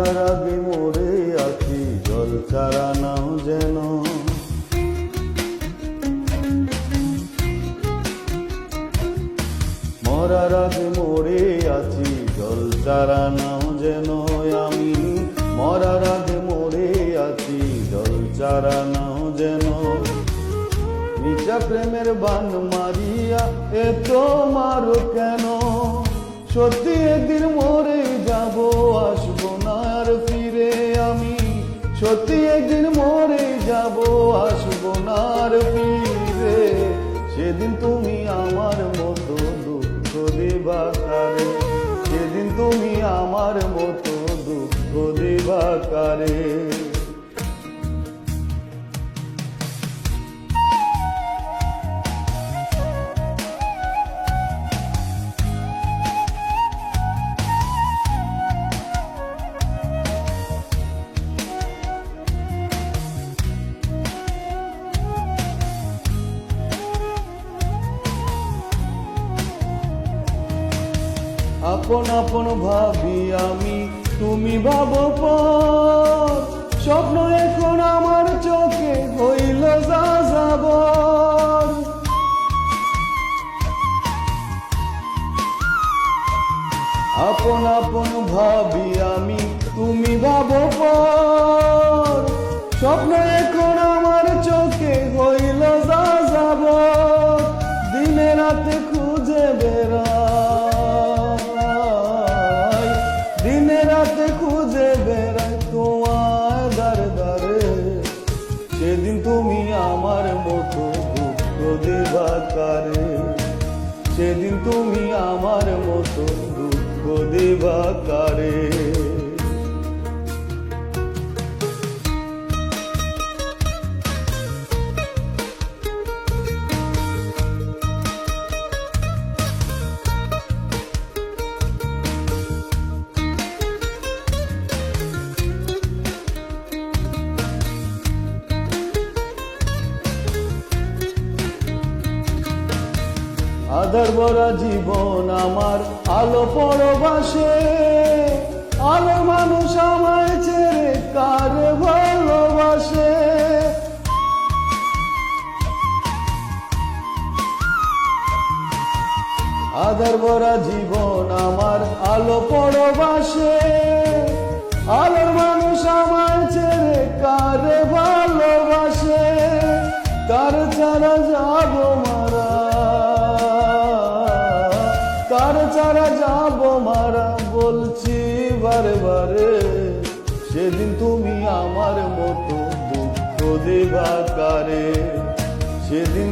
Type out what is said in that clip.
মরার আগে মরে আছি জল চারা নাও যেন মরার আগে আছি জল চারা নাও যেন আমি মরার আগে মরে আছি জল চারা নাও যেন। নিচা প্রেমের বান মারিয়া এ তোমার কেন? সত্যি একদিন মরে সত্যি একদিন মরে যাব, আসব না আর সেদিন তুমি আমার মতো দুঃখ দেবাকারে সেদিন তুমি আমার মতো দুঃখ দেবাকারে আপন আপন ভাবি আমি, তুমি ভাবো স্বপ্ন এখন আমার চোখে হইল যা যাব আপন আপন ভাবি আমি, তুমি ভাবো পর আমার মতো দুঃখ দেবাকারে। সেদিন তুমি আমার মতো দুঃখ দেবাকারে। আধার ভরা জীবন আমার আলো পরবাসে, আলো মানুষ আমায় ছেড়ে কার ভালোবাসে? আধার ভরা জীবন আমার আলো পরবাসে, আলোর মানুষ আমায় ছেড়ে কার ভালোবাসে কার ছাড়া যাব মারা বলছি বারে বারে। সেদিন তুমি আমার মতো দুঃখ দেবা কারে? সেদিন